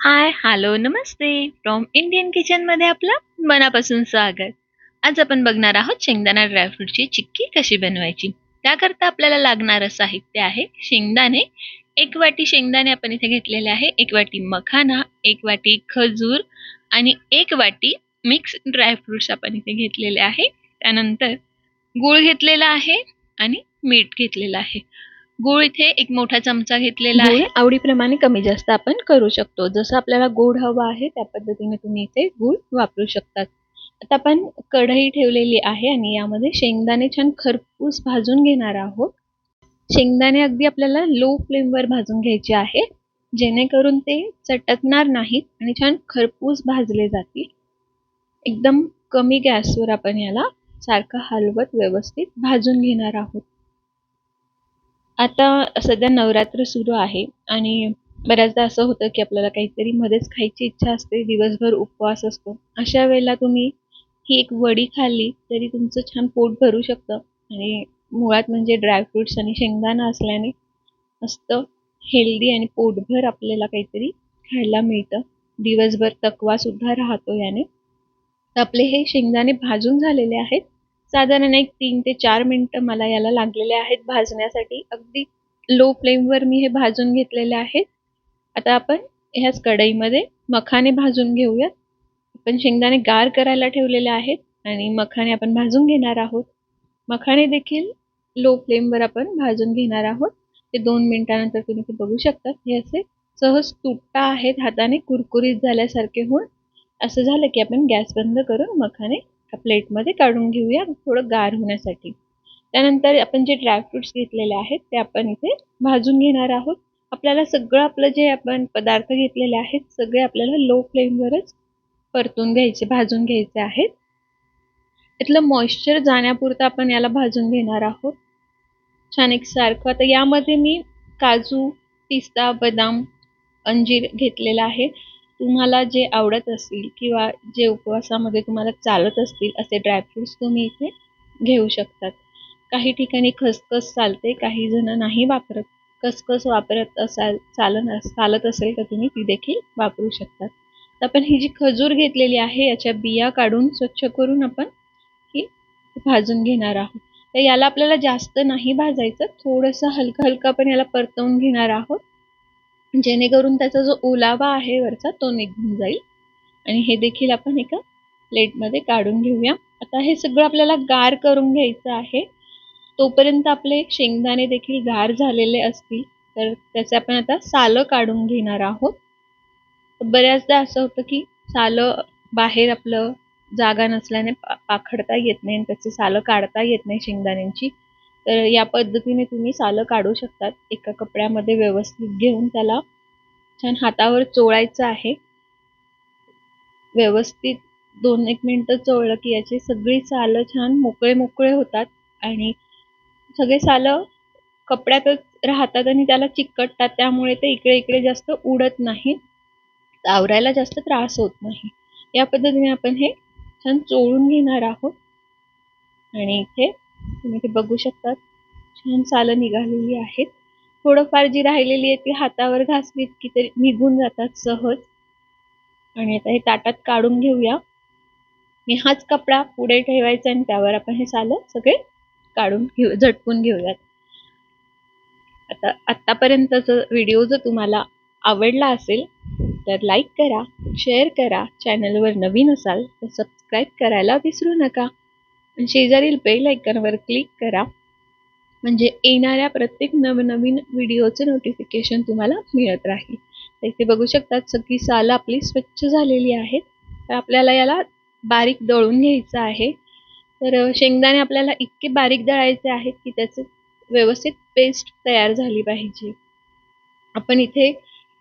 हाय hello नमस्ते. From Indian किचनमध्ये आपलं मनापासून स्वागत. आज आपण बघणार आहोत शेंगदाणा ड्रायफ्रूटची चिक्की कशी बनवायची. त्याकरता आपल्याला लागणारं साहित्य आहे शेंगदाणे. एक वाटी शेंगदाणे आपण इथे घेतलेले आहे. एक वाटी मखाना एक वाटी खजूर आणि एक वाटी मिक्स ड्रायफ्रुट्स आपण इथे घेतलेले आहे. त्यानंतर गूळ घेतलेला आहे आणि मीठ घेतलेलं आहे. गूळ इथे एक मोठा चमचा घेतलेला आहे. आवडीप्रमाणे कमी जास्त आपण करू शकतो. जसं आपल्याला गोड हवा आहे त्या पद्धतीने तुम्ही इथे गूळ वापरू शकतात. आता आपण कढई ठेवलेली आहे आणि यामध्ये शेंगदाणे छान खरपूस भाजून घेणार आहोत. शेंगदाणे अगदी आपल्याला लो फ्लेमवर भाजून घ्यायचे आहे जेणेकरून ते चटकणार नाहीत आणि छान खरपूस भाजले जातील. एकदम कमी गॅसवर आपण याला सारखं हलवत व्यवस्थित भाजून घेणार आहोत. आता सध्या नवरात्र सुरू आहे आणि बऱ्याचदा असं होतं की आपल्याला काहीतरी मध्येच खायची इच्छा असते दिवसभर उपवास असतो. अशा वेळेला तुम्ही ही एक वडी खाल्ली तरी तुमचं छान पोट भरू शकतं. आणि मुळात म्हणजे ड्रायफ्रुट्स आणि शेंगदाणा असल्याने मस्त हेल्दी आणि पोटभर आपल्याला काहीतरी खायला मिळतं. दिवसभर तकवा सुद्धा राहतो याने. तर आपले हे शेंगदाणे भाजून झालेले आहेत. साधारण एक तीन ते चार मिनटं मला याला लागलेले आहेत भाजण्यासाठी. अगदी लो फ्लेमवर मी हे भाजून घेतलेले आहेत. आता आपण ह्याच कढईमध्ये मखाने भाजून घेऊयात. आपण शेंगदाणे गार करायला ठेवलेले आहेत आणि मखाने आपण भाजून घेणार आहोत. मखाने देखील लो फ्लेमवर आपण भाजून घेणार आहोत. ते दोन मिनिटानंतर तुम्ही ते बघू शकता हे असे सहज तुटता आहेत. हाताने कुरकुरीत झाल्यासारखे होऊन असं झालं की आपण गॅस बंद करून मखाने प्लेटमध्ये काढून घेऊया थोडं गार होण्यासाठी. त्यानंतर आपण जे ड्रायफ्रुट्स घेतलेले आहेत ते आपण इथे भाजून घेणार आहोत. आपल्याला सगळं आपलं जे आपण पदार्थ घेतलेले आहेत सगळे आपल्याला लो फ्लेमवरच परतून घ्यायचे भाजून घ्यायचे आहेत. इथलं मॉइश्चर जाण्यापुरतं आपण याला भाजून घेणार आहोत. छान एक सारखं आता यामध्ये मी काजू पिस्ता बदाम अंजीर घेतलेला आहे. तुम्हाला जे आवडत असतील किंवा जे उपवासामध्ये तुम्हाला चालत असतील असे ड्रायफ्रुट्स तुम्ही इथे घेऊ शकतात. काही ठिकाणी खसखस चालते काही जण नाही वापरत. खसखस वापरत असाल चालन चालत असेल तर तुम्ही ती देखील वापरू शकतात. आपण ही जी खजूर घेतलेली आहे याच्या बिया काढून स्वच्छ करून आपण ही भाजून घेणार आहोत. तर याला आपल्याला जास्त नाही भाजायचं थोडंसं हलकं हलकं आपण याला परतवून घेणार आहोत. जेणेकरून त्याचा जो ओलावा आहे वरचा तो निघून जाईल. आणि हे देखील आपण एका प्लेटमध्ये काढून घेऊया. आता हे सगळं आपल्याला गार करून घ्यायचं आहे. तोपर्यंत आपले शेंगदाणे देखील गार झालेले असतील तर त्याचे आपण आता सालं काढून घेणार आहोत. बऱ्याचदा असं होतं की सालं बाहेर आपलं जागा नसल्याने पाखडता येत नाही आणि त्याचे सालं काढता येत नाही शेंगदाण्यांची. तर या पद्धतीने तुम्ही सालं काढू शकतात. एका कपड्यामध्ये व्यवस्थित घेऊन त्याला छान हातावर चोळायचं आहे. व्यवस्थित दोन एक मिनटं चोळलं की याची सगळी सालं छान मोकळे मोकळे होतात आणि सगळे सालं कपड्यातच राहतात आणि त्याला चिकटतात. त्यामुळे ते इकडे इकडे जास्त उडत नाही. आवरायला जास्त त्रास होत नाही. या पद्धतीने आपण हे छान चोळून घेणार आहोत. आणि इथे तुम्ही ते बघू शकतात. छान सालं निघालेली आहेत. थोडंफार जी राहिलेली आहे ती हातावर घासली की तरी निघून जातात सहज. आणि आता हे ताटात काढून घेऊया. मी हाच कपडा पुढे ठेवायचा आणि त्यावर आपण हे सालं सगळे काढून घेऊ झटकून घेऊयात. आता आत्तापर्यंतचा व्हिडिओ जर तुम्हाला आवडला असेल तर लाईक करा शेअर करा. चॅनलवर नवीन असाल तर सबस्क्राईब करायला विसरू नका. शेजारील बेल आयकॉनवर क्लिक करा. म्हणजे येणाऱ्या प्रत्येक नवनवीन व्हिडिओचे नोटिफिकेशन तुम्हाला मिळत राहील. तर इथे बघू शकतात सगळी सालं आपली स्वच्छ झालेली आहेत. तर आपल्याला याला बारीक दळून घ्यायचं आहे. तर शेंगदाणे आपल्याला इतके बारीक दळायचे आहेत की त्याचे व्यवस्थित पेस्ट तयार झाली पाहिजे. आपण इथे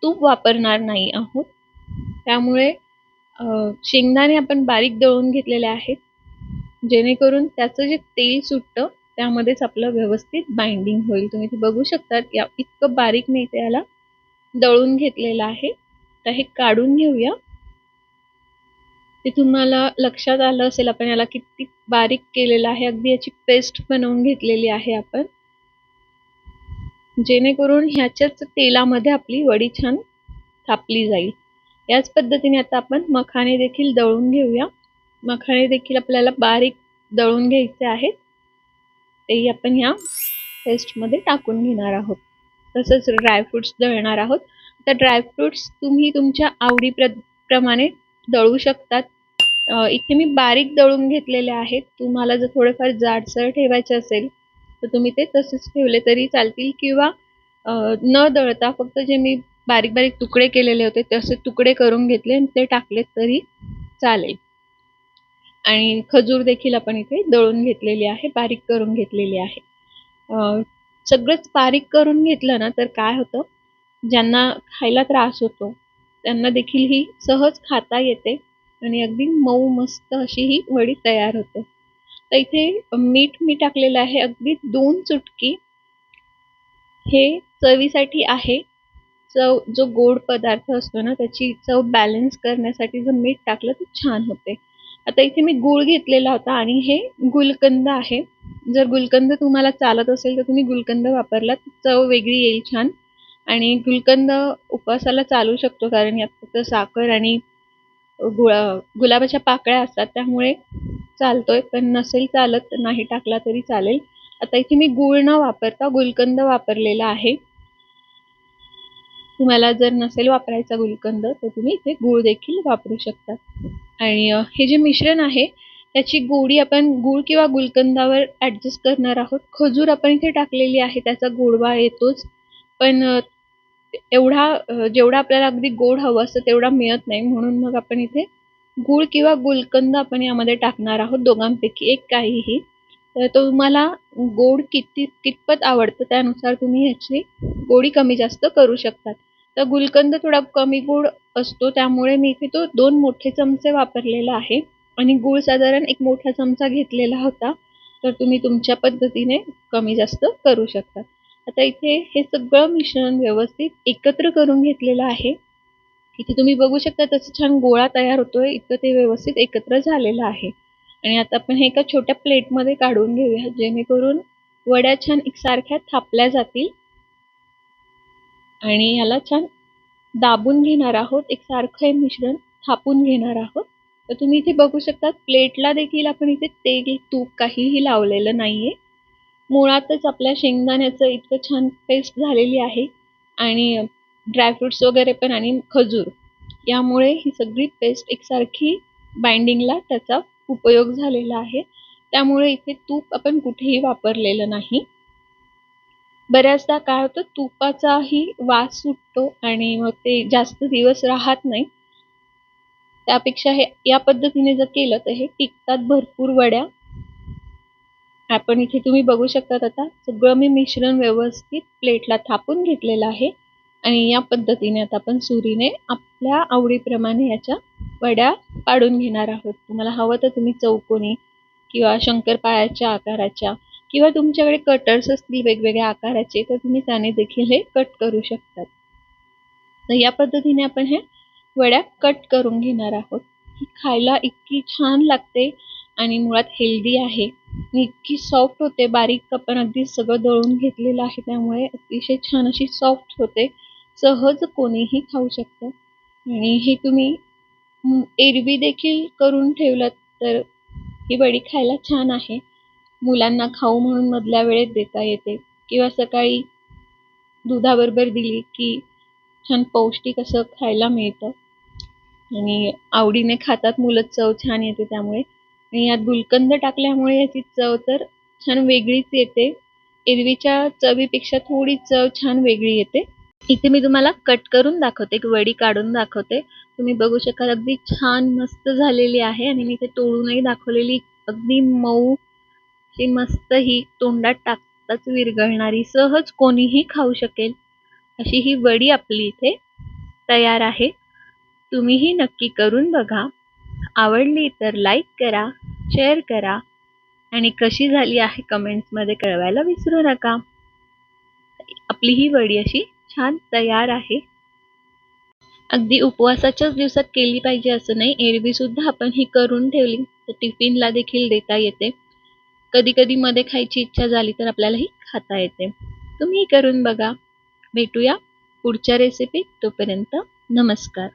तूप वापरणार नाही आहोत. त्यामुळे शेंगदाणे आपण बारीक दळून घेतलेले आहेत. जेणेकरून त्याचं जे तेल सुटतं त्यामध्येच आपलं व्यवस्थित बाइंडिंग होईल. तुम्ही ते बघू शकतात या इतकं बारीक मी त्याला दळून घेतलेलं आहे. तर हे काढून घेऊया. ते तुम्हाला लक्षात आलं असेल आपण याला किती बारीक केलेलं आहे. अगदी याची पेस्ट बनवून घेतलेली आहे आपण. जेणेकरून ह्याच्याच तेलामध्ये आपली वडी छान थापली जाईल. याच पद्धतीने आता आपण मखाने देखील दळून घेऊया. मखाणे देखील आपल्याला बारीक दळून घ्यायचे आहेत. तेही आपण ह्या पेस्टमध्ये टाकून घेणार आहोत. तसंच ड्रायफ्रुट्स दळणार आहोत. तर ड्रायफ्रुट्स तुम्ही तुमच्या आवडी प्रमाणे दळू शकतात. इथे मी बारीक दळून घेतलेले आहेत. तुम्हाला जर थोडेफार जाडसर ठेवायचे असेल तर तुम्ही ते तसेच ठेवले तरी चालतील किंवा न दळता फक्त जे मी बारीक बारीक तुकडे केलेले होते तसे तुकडे करून घेतले आणि ते टाकले तरी चालेल. आणि खजूर देखील आपण इथे दळून घेतलेली आहे बारीक करून घेतलेली आहे. सगळंच बारीक करून घेतलं ना तर काय होतं? ज्यांना खायला त्रास होतो त्यांना देखील ही सहज खाता येते आणि अगदी मऊ मस्त अशी ही वडी तयार होते. तर इथे मीठ मी टाकलेलं आहे अगदी दोन चुटकी. हे चवीसाठी आहे. चव जो गोड पदार्थ असतो ना त्याची चव बॅलन्स करण्यासाठी जर मीठ टाकलं तर छान होते. आता इथे मी गूळ घेतलेला होता आणि हे गुलकंद आहे. जर गुलकंद तुम्हाला चालत असेल तर तुम्ही गुलकंद वापरला चव वेगळी येईल छान. आणि गुलकंद उपवासाला चालू शकतो कारण यात फक्त साखर आणि गुळा गुलाबाच्या पाकळ्या असतात. त्यामुळे चालतोय. पण नसेल चालत नाही टाकला तरी चालेल. आता इथे मी गूळ न वापरता गुलकंद वापरलेला आहे. तुम्हाला जर नसेल वापरायचा गुलकंद तर तुम्ही इथे गूळ देखील वापरू शकता. आणि हे जे मिश्रण आहे त्याची गोडी आपण गूळ किंवा गुलकंदावर ॲडजस्ट करणार आहोत. खजूर आपण इथे टाकलेली आहे त्याचा गोडवा येतोच. पण एवढा जेवढा आपल्याला अगदी गोड हवं असतं तेवढा मिळत नाही. म्हणून मग आपण इथे गूळ किंवा गुलकंद आपण यामध्ये टाकणार आहोत दोघांपैकी एक काहीही. तर तुम्हाला गोड किती कितपत आवडतं त्यानुसार तुम्ही ह्याची गोडी कमी जास्त करू शकतात. तर गुलकंद थोडा कमी गोड असतो त्यामुळे मी इथे तो दोन मोठे चमचे वापरलेला आहे. आणि गूळ साधारण एक मोठा चमचा घेतलेला होता. तर तुम्ही तुमच्या पद्धतीने कमी जास्त करू शकता. आता इथे हे सगळं मिश्रण व्यवस्थित एकत्र करून घेतलेलं आहे. इथे तुम्ही बघू शकता तसं छान गोळा तयार होतोय. इतकं ते व्यवस्थित एकत्र झालेलं आहे. आणि आता आपण हे एका छोट्या प्लेटमध्ये काढून घेऊया जेणेकरून वड्या छान एकसारख्या थापल्या जातील. आणि याला छान दाबून घेणार आहोत. एक सारखं हे मिश्रण थापून घेणार आहोत. तर तुम्ही इथे बघू शकता प्लेटला देखील आपण इथे तेल तूप काहीही लावलेलं नाही आहे मुळातच आपल्या शेंगदाण्याचं इतकं छान पेस्ट झालेली आहे. आणि ड्रायफ्रुट्स वगैरे पण आणि खजूर. यामुळे ही सगळी पेस्ट एकसारखी बाइंडिंगला त्याचा उपयोग झालेला आहे. त्यामुळे इथे तूप आपण कुठेही वापरलेलं नाही. बऱ्याचदा काय होतं तुपाचाही वास सुटतो आणि मग ते जास्त दिवस राहत नाही. त्यापेक्षा हे या पद्धतीने जर केलं तर हे टिकतात भरपूर वड्या. आपण इथे तुम्ही बघू शकतात आता सगळं मी मिश्रण व्यवस्थित प्लेटला थापून घेतलेलं आहे. आणि या पद्धतीने आता आपण सुरीने आपल्या आवडीप्रमाणे याच्या वड्या पाडून घेणार आहोत. तुम्हाला हवं तर तुम्ही चौकोनी किंवा शंकरपाळ्याच्या आकाराच्या किंवा तुमच्याकडे कटर्स असतील वेगवेगळ्या आकाराचे तर तुम्ही त्याने देखील हे कट करू शकतात. तर या पद्धतीने आपण हे वड्या कट करून घेणार आहोत. ही खायला इतकी छान लागते आणि मुळात हेल्दी आहे. इतकी सॉफ्ट होते बारीक आपण अगदी सगळं दळून घेतलेलं आहे त्यामुळे अतिशय छान अशी सॉफ्ट होते. सहज कोणीही खाऊ शकतं. आणि हे तुम्ही एरवी देखील करून ठेवलं तर ही वडी खायला छान आहे. मुलांना खाऊ म्हणून मधल्या वेळेत देता येते. किंवा सकाळी दुधाबरोबर दिली की छान पौष्टिक असं खायला मिळतं. आणि आवडीने खातात मुलं चव छान येते त्यामुळे. आणि यात गुलकंद टाकल्यामुळे याची चव तर छान वेगळीच येते. एरवीच्या चवीपेक्षा थोडी चव छान वेगळी येते. इथे मी तुम्हाला कट करून दाखवते एक वडी काढून दाखवते. तुम्ही बघू शकाल अगदी छान मस्त झालेली आहे. आणि मी इथे तोडूनही दाखवलेली अगदी मऊ ती मस्त ही तोंडात टाकताच विरघळणारी सहज कोणीही खाऊ शकेल अशी ही वडी आपली इथे तयार आहे. तुम्हीही नक्की करून बघा. आवडली तर लाईक करा शेअर करा आणि कशी झाली आहे कमेंट्समध्ये कळवायला विसरू नका. आपली ही वडी अशी छान तयार आहे. अगदी उपवासाच्याच दिवसात केली पाहिजे असं नाही एरवी सुद्धा आपण ही करून ठेवली तर टिफिनला देखील देता येते. कधी कधी मध्ये खायची इच्छा झाली तर आपल्यालाही खाता येते. तुम्ही करून बघा. भेटूया पुढच्या रेसिपीत तोपर्यंत नमस्कार.